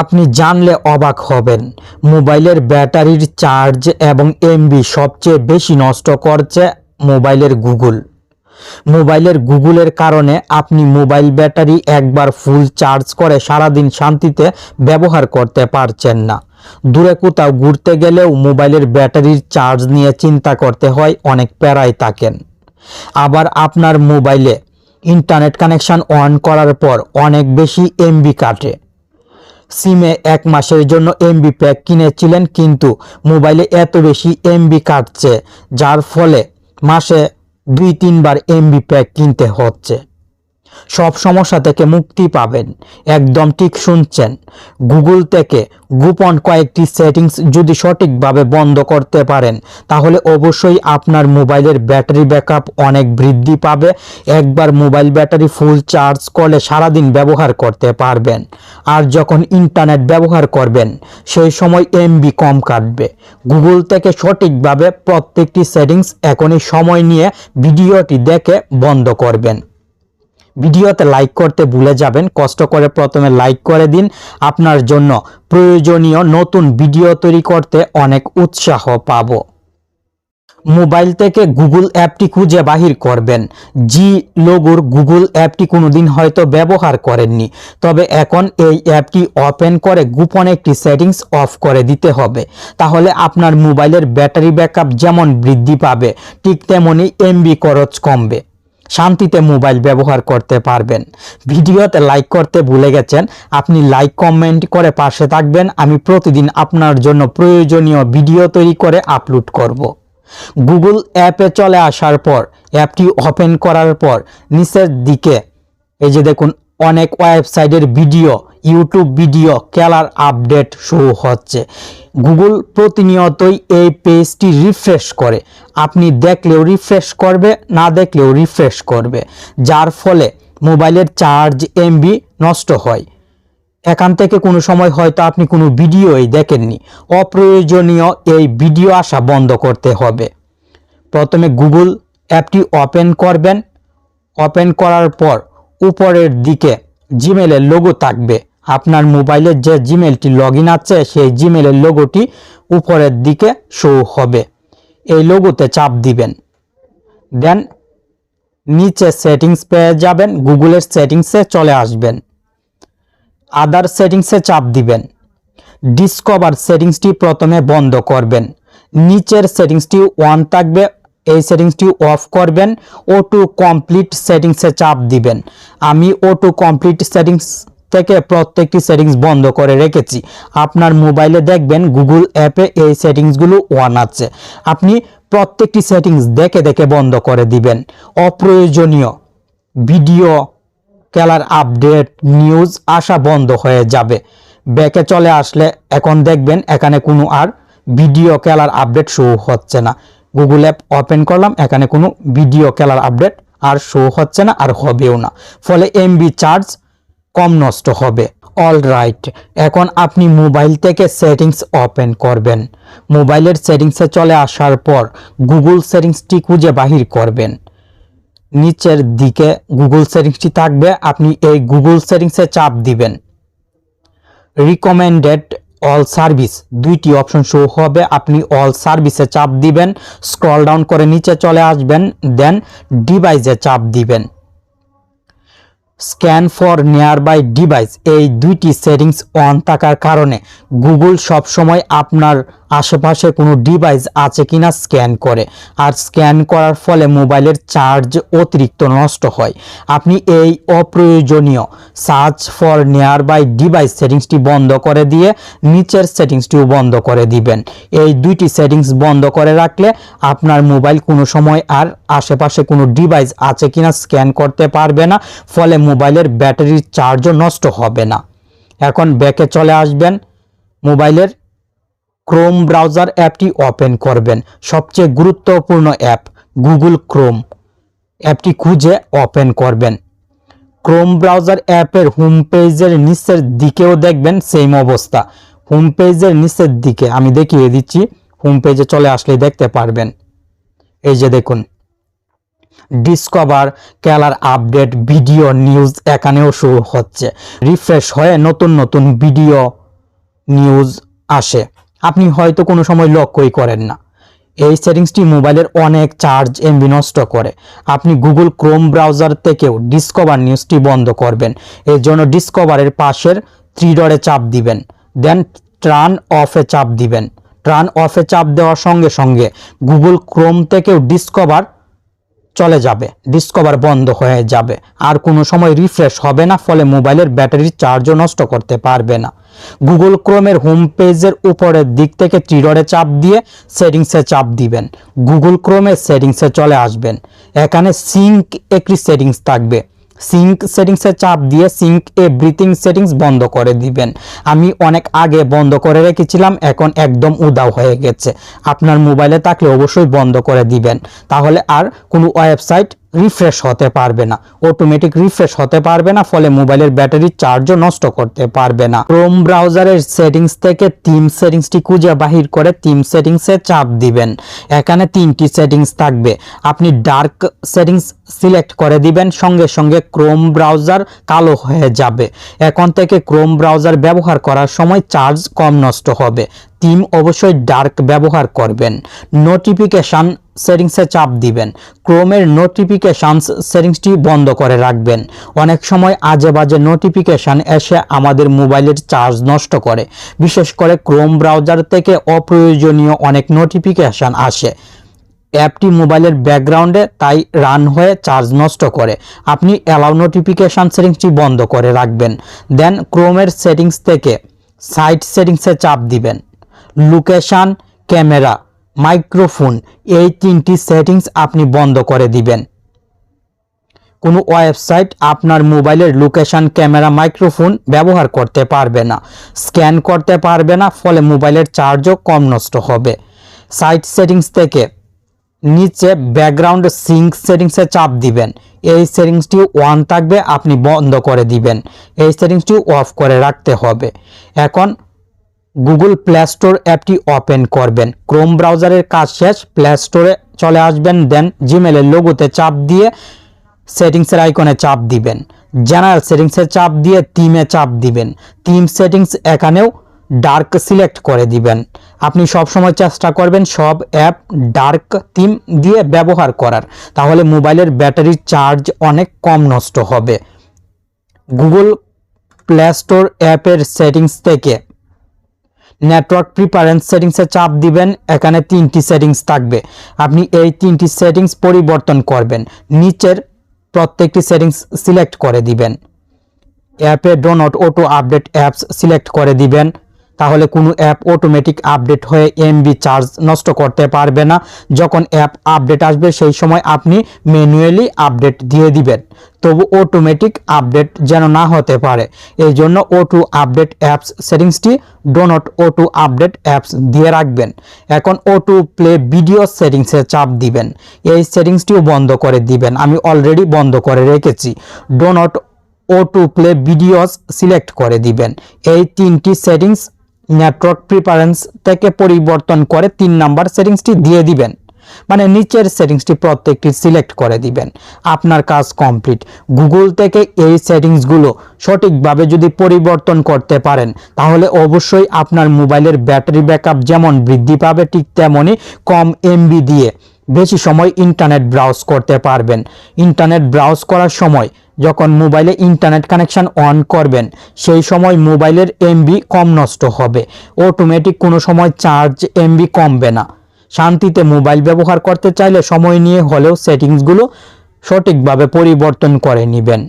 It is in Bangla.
আপনি জানলে অবাক হবেন। মোবাইলের ব্যাটারির চার্জ এবং এমবি সবচেয়ে বেশি নষ্ট করছে মোবাইলের গুগল। মোবাইলের গুগলের কারণে আপনি মোবাইল ব্যাটারি একবার ফুল চার্জ করে সারাদিন শান্তিতে ব্যবহার করতে পারছেন না। দূরে কোথাও ঘুরতে গেলেও মোবাইলের ব্যাটারির চার্জ নিয়ে চিন্তা করতে হয়, অনেক প্যারায় থাকেন। আবার আপনার মোবাইলে ইন্টারনেট কানেকশন অন করার পর অনেক বেশি এমবি কাটে। সিমে এক মাসের জন্য এমবি প্যাক কিনেছিলেন কিন্তু মোবাইলে এত বেশি এমবি কাটছে, যার ফলে মাসে দুই তিনবার এমবি প্যাক কিনতে হচ্ছে। সব সমস্যা থেকে মুক্তি পাবেন। একদম ঠিক শুনছেন। গুগল থেকে গোপন কয়েকটি সেটিংস যদি সঠিকভাবে বন্ধ করতে পারেন, তাহলে অবশ্যই আপনার মোবাইলের ব্যাটারি ব্যাকআপ অনেক বৃদ্ধি পাবে। একবার মোবাইল ব্যাটারি ফুল চার্জ করলে সারাদিন ব্যবহার করতে পারবেন। আর যখন ইন্টারনেট ব্যবহার করবেন, সেই সময় এমবি কম কাটবে। গুগল থেকে সঠিকভাবে প্রত্যেকটি সেটিংস এখনই সময় নিয়ে ভিডিওটি দেখে বন্ধ করবেন। ভিডিওতে লাইক করতে ভুলে যাবেন, কষ্ট করে প্রথমে লাইক করে দিন। আপনার জন্য প্রয়োজনীয় নতুন ভিডিও তৈরি করতে অনেক উৎসাহ পাব। মোবাইল থেকে গুগল অ্যাপটি খুঁজে বাহির করবেন। জি লোগোর গুগল অ্যাপটি কোনোদিন হয়তো ব্যবহার করেননি। তবে এখন এই অ্যাপটি ওপেন করে গোপন একটি সেটিংস অফ করে দিতে হবে। তাহলে আপনার মোবাইলের ব্যাটারি ব্যাকআপ যেমন বৃদ্ধি পাবে, ঠিক তেমনই এমবি খরচ কমবে। শান্তিতে মোবাইল ব্যবহার করতে পারবেন ভিডিওতে লাইক করতে ভুলে গেছেন, আপনি লাইক কমেন্ট করে পাশে থাকবেন আমি প্রতিদিন আপনার জন্য প্রয়োজনীয় ভিডিও তৈরি করে আপলোড করব। গুগল অ্যাপে চলে আসার পর, অ্যাপটি ওপেন করার পর, নিচের দিকে, এই যে দেখুন অনেক ওয়েবসাইটের ভিডিও, ইউটিউব ভিডিও খেলার আপডেট শুরু হচ্ছে। গুগল প্রতিনিয়তই এই পেজটি রিফ্রেশ করে। আপনি দেখলেও রিফ্রেশ করবে, না দেখলেও রিফ্রেশ করবে, যার ফলে মোবাইলের চার্জ এমবি নষ্ট হয়। এখান থেকে কোনো সময় হয়তো আপনি কোনো ভিডিওই দেখেননি। অপ্রয়োজনীয় এই ভিডিও আসা বন্ধ করতে হবে। প্রথমে গুগল অ্যাপটি ওপেন করবেন। ওপেন করার পর উপরের দিকে জিমেলের লোগো থাকবে। আপনার মোবাইলের যে জিমেলটি লগ আছে, সেই জিমেলের লোগোটি উপরের দিকে শো হবে। এই লোগোতে চাপ দিবেন। দেন নিচে সেটিংস পেয়ে যাবেন, গুগলের সেটিংসে চলে আসবেন। আদার সেটিংসে চাপ দিবেন। ডিসকভার সেটিংসটি প্রথমে বন্ধ করবেন। নিচের সেটিংসটি ওয়ান থাকবে এই সেটিংসটি অফ করবেন ও টু কমপ্লিট সেটিংসে চাপ দিবেন। আমি ও টু কমপ্লিট সেটিংস থেকে প্রত্যেকটি সেটিংস বন্ধ করে রেখেছি। আপনার মোবাইলে দেখবেন গুগল অ্যাপে এই সেটিংসগুলো ওয়ান আছে। আপনি প্রত্যেকটি সেটিংস দেখে দেখে বন্ধ করে দিবেন। অপ্রয়োজনীয় ভিডিও খেলার আপডেট নিউজ আসা বন্ধ হয়ে যাবে। ব্যাকে চলে আসলে এখন দেখবেন এখানে কোনো আর ভিডিও খেলার আপডেট শো হচ্ছে না। গুগল অ্যাপ ওপেন করলাম, এখানে কোনো ভিডিও খেলার আপডেট আর শো হচ্ছে না আর হবেও না। ফলে এমবি চার্জ কম নষ্ট হবে। অল রাইট এখন আপনি মোবাইল থেকে সেটিংস ওপেন করবেন। মোবাইলের সেটিংসে চলে আসার পর গুগল সেটিংসটি খুঁজে বাহির করবেন। নিচের দিকে গুগল সেটিংসটি থাকবে, আপনি এই গুগল সেটিংসে চাপ দিবেন। রিকমেন্ডেড অল সার্ভিস দুইটি অপশন শো হবে। আপনি অল সার্ভিসে চাপ দিবেন স্ক্রল ডাউন করে নিচে চলে আসবেন দেন ডিভাইসে চাপ দিবেন। স্ক্যান ফর নিয়ারবাই ডিভাইস এই দুইটি সেটিংস অন থাকার কারণে গুগল সবসময় আপনার আশেপাশে কোনো ডিভাইস আছে কিনা স্ক্যান করে। আর স্ক্যান করার ফলে মোবাইলের চার্জ অতিরিক্ত নষ্ট হয়। আপনি এই অপ্রয়োজনীয় সার্চ ফর নিয়ারবাই ডিভাইস সেটিংসটি বন্ধ করে দিয়ে নিচের সেটিংসটিও বন্ধ করে দিবেন। এই দুইটি সেটিংস বন্ধ করে রাখলে আপনার মোবাইল কোনো সময় আর আশেপাশে কোনো ডিভাইস আছে কিনা স্ক্যান করতে পারবে না। ফলে মোবাইলের ব্যাটারির চার্জও নষ্ট হবে না। এখন ব্যাকে চলে আসবেন, মোবাইলের ক্রোম ব্রাউজার অ্যাপটি ওপেন করবেন। সবচেয়ে গুরুত্বপূর্ণ অ্যাপ, গুগল ক্রোম অ্যাপটি খুঁজে ওপেন করবেন। ক্রোম ব্রাউজার অ্যাপের হোম পেজের নিচের দিকেও দেখবেন সেম অবস্থা। হোম পেজের নিচের দিকে, আমি দেখিয়ে দিচ্ছি, হোম পেজে চলে আসলে দেখতে পারবেন। এই যে দেখুন ডিসকভার খেলার আপডেট ভিডিও নিউজ এখানেও শুরু হচ্ছে। রিফ্রেশ হয়ে নতুন নতুন ভিডিও নিউজ আসে। আপনি হয়তো কোনো সময় লক্ষ্যই করেন না। এই সেটিংসটি মোবাইলের অনেক চার্জ এমবি নষ্ট করে। আপনি গুগল ক্রোম ব্রাউজার থেকেও ডিসকভার নিউজটি বন্ধ করবেন। এর জন্য ডিসকভারের পাশের থ্রি ডরে চাপ দিবেন। দেন ট্রান অফে চাপ দিবেন। ট্রান অফে চাপ দেওয়ার সঙ্গে সঙ্গে গুগল ক্রোম থেকেও ডিসকভার চলে যাবে ডিসকভার বন্ধ হয়ে যাবে। আর কোনো সময় রিফ্রেশ হবে না, ফলে মোবাইলের ব্যাটারির চার্জও নষ্ট করতে পারবে না। গুগল ক্রোমের হোম পেজের উপরের দিক থেকে ত্রিডরে চাপ দিয়ে সেটিংসে চাপ দিবেন। গুগল ক্রোমের সেটিংসে চলে আসবেন। এখানে সিঙ্ক একটি সেটিংস থাকবে। সিঙ্ক সেটিংসে চাপ দিয়ে সিঙ্ক এ ব্রিথিং সেটিংস বন্ধ করে দিবেন। আমি অনেক আগে বন্ধ করে রেখেছিলাম, এখন একদম উদাও হয়ে গেছে। আপনার মোবাইলে থাকলে অবশ্যই বন্ধ করে দিবেন। তাহলে আর কোনো ওয়েবসাইট রিফ্রেশ হতে পারবে না। অটোমেটিক রিফ্রেশ হতে পারবে না, ফলে মোবাইলের ব্যাটারির চার্জও নষ্ট করতে পারবে না। ক্রোম ব্রাউজারের সেটিংস থেকে থিম সেটিংসটি খুঁজে বাহির করে থিম সেটিংসে চাপ দিবেন। এখানে তিনটি সেটিংস থাকবে। আপনি ডার্ক সেটিংস সিলেক্ট করে দিবেন, সঙ্গে সঙ্গে ক্রোম ব্রাউজার কালো হয়ে যাবে। এখন থেকে ক্রোম ব্রাউজার ব্যবহার করার সময় চার্জ কম নষ্ট হবে। থিম অবশ্যই ডার্ক ব্যবহার করবেন। নোটিফিকেশান সেটিংসে চাপ দিবেন। ক্রোমের নোটিফিকেশান সেটিংসটি বন্ধ করে রাখবেন। অনেক সময় আজে বাজে নোটিফিকেশান এসে আমাদের মোবাইলের চার্জ নষ্ট করে। বিশেষ করে ক্রোম ব্রাউজার থেকে অপ্রয়োজনীয় অনেক নোটিফিকেশান আসে। অ্যাপটি মোবাইলের ব্যাকগ্রাউন্ডে তাই রান হয়ে চার্জ নষ্ট করে। আপনি অ্যালাউ নোটিফিকেশান সেটিংসটি বন্ধ করে রাখবেন। দেন ক্রোমের সেটিংস থেকে সাইট সেটিংসে চাপ দিবেন। লোকেশান ক্যামেরা মাইক্রোফোন এই তিনটি সেটিংস আপনি বন্ধ করে দিবেন। কোনো ওয়েবসাইট আপনার মোবাইলের লোকেশান ক্যামেরা মাইক্রোফোন ব্যবহার করতে পারবে না। স্ক্যান করতে পারবে না, ফলে মোবাইলের চার্জও কম নষ্ট হবে। সাইট সেটিংস থেকে নিচে ব্যাকগ্রাউন্ড সিঙ্ক সেটিংসে চাপ দিবেন। এই সেটিংসটি ওয়ান থাকবে, আপনি বন্ধ করে দিবেন। এই সেটিংসটি অফ করে রাখতে হবে। এখন গুগল প্লে স্টোর অ্যাপটি ওপেন করবেন। ক্রোম ব্রাউজারের কাজ শেষ প্লে স্টোরে চলে আসবেন দেন জিমেলের লোগোতে চাপ দিয়ে সেটিংসের আইকনে চাপ দিবেন। জেনারেল সেটিংসে চাপ দিয়ে থিমে চাপ দিবেন। থিম সেটিংস এখানেও ডার্ক সিলেক্ট করে দিবেন। আপনি সব সময় চেষ্টা করবেন সব অ্যাপ ডার্ক থিম দিয়ে ব্যবহার করার। তাহলে মোবাইলের ব্যাটারির চার্জ অনেক কম নষ্ট হবে। গুগল প্লে স্টোর অ্যাপের সেটিংস থেকে নেটওয়ার্ক প্রিপারেন্স সেটিংসে চাপ দিবেন, এখানে তিনটি সেটিংস থাকবে। আপনি এই তিনটি সেটিংস পরিবর্তন করবেন, নিচের প্রত্যেকটি সেটিংস সিলেক্ট করে দিবেন। অ্যাপে do not auto update apps select করে দিবেন। তাহলে কোনো অ্যাপ অটোমেটিক আপডেট হয়ে এমবি চার্জ নষ্ট করতে পারবে না। যখন অ্যাপ আপডেট আসবে, সেই সময় আপনি ম্যানুয়ালি আপডেট দিয়ে দিবেন। তবু অটোমেটিক আপডেট যেন না হতে পারে। এই জন্য auto update apps সেটিংসটি do not auto update apps দিয়ে রাখবেন। এখন অটো প্লে ভিডিও সেটিংসে চাপ দিবেন। এই সেটিংসটিও বন্ধ করে দিবেন। আমি অলরেডি বন্ধ করে রেখেছি। Do not to play videos select করে দিবেন। এই তিনটি সেটিংস নেটওয়ার্ক প্রিফারেন্স থেকে পরিবর্তন করে তিন নাম্বার সেটিংসটি দিয়ে দিবেন। মানে নিচের সেটিংসটি প্রত্যেকটি সিলেক্ট করে দিবেন। আপনার কাজ কমপ্লিট গুগল থেকে এই সেটিংসগুলো সঠিকভাবে যদি পরিবর্তন করতে পারেন, তাহলে অবশ্যই আপনার মোবাইলের ব্যাটারি ব্যাকআপ যেমন বৃদ্ধি পাবে, ঠিক তেমনই কম এমবি দিয়ে। বেশি সময় ইন্টারনেট ব্রাউজ করতে পারবেন। ইন্টারনেট ব্রাউজ করার সময় যখন মোবাইলে ইন্টারনেট কানেকশান অন করবেন, সেই সময় মোবাইলের এমবি কম নষ্ট হবে। অটোমেটিক কোনো সময় চার্জ এমবি কমবে না। শান্তিতে মোবাইল ব্যবহার করতে চাইলে সময় নিয়ে হলেও সেটিংসগুলো সঠিকভাবে পরিবর্তন করে নেবেন।